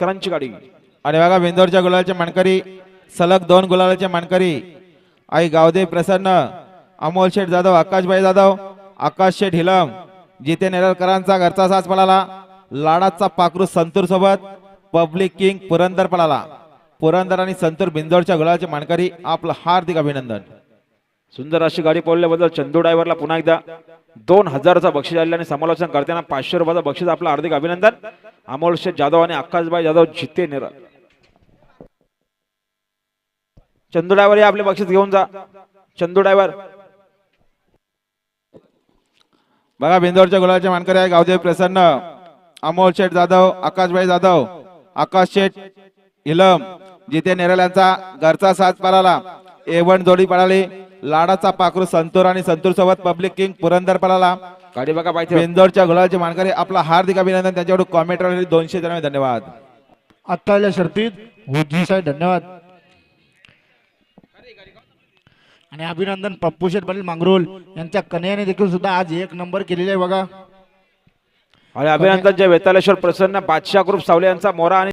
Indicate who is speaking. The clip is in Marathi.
Speaker 1: करांची गाडी.
Speaker 2: आणि बघा बेंदोरच्या गुलालचे मानकरी सलग दोन गुलालाचे मानकरी. आई गावदे प्रसन्न अमोल शेठ जाधव आकाशभाई जाधव आकाश शेठ हिलम जिथे नेरळकरांचा घरचा साज पळाला लाडाचा पाखरू संतूर सोबत पब्लिक किंग पुरंदर पळाला. पुरंदर आणि संतूर बिंदोरच्या गुलालचे मानकरी आपलं हार्दिक अभिनंदन.
Speaker 1: सुंदर अशी गाडी पडल्याबद्दल चंदू ड्रायव्हरला पुन्हा एकदा दोन हजारचा बक्षीस आल्याने आणि समालोचन करताना पाचशे रुपयाचा बक्षीस आपलं हार्दिक अभिनंदन. अमोल शेठ जाधव आणि आकाशबाई जाधव जिते नेरळ. चंदू ड्रायव्हर या आपले बक्षीस घेऊन जा. चंदू ड्रायव्हर
Speaker 2: बघा बिंदोरच्या गुलालचे मानकरी आहे गावदेव प्रसन्न. अमोल शेठ जाधव आकाशबाई जाधव आकाश शेठ इलम जिथे नेरल यांचा घरचा साज पळाला. एवण जोडी पळाली. लाडाचा पाखरू संतूर आणि संतूर सोबत पब्लिक किंग पुरंदर पळाला.
Speaker 1: गाडी बघा पाहिजे.
Speaker 2: बिंदोरच्या मानकरी आपला हार्दिक अभिनंदन. त्यांच्याकडून कॉमेंट दोनशे जणांनी धन्यवाद.
Speaker 3: आत्ताच्या शर्तीत. हुजी साहेब धन्यवाद. आणि अभिनंदन पप्पू शेठ पाटील मांगरोल यांच्या कन्याने देखील सुद्धा आज एक नंबर केलेले आहे बघा.
Speaker 1: आणि अभिनंदन जय वेतालेश्वर प्रसन्न बादशाह ग्रुप सावले यांचा मोरा आणि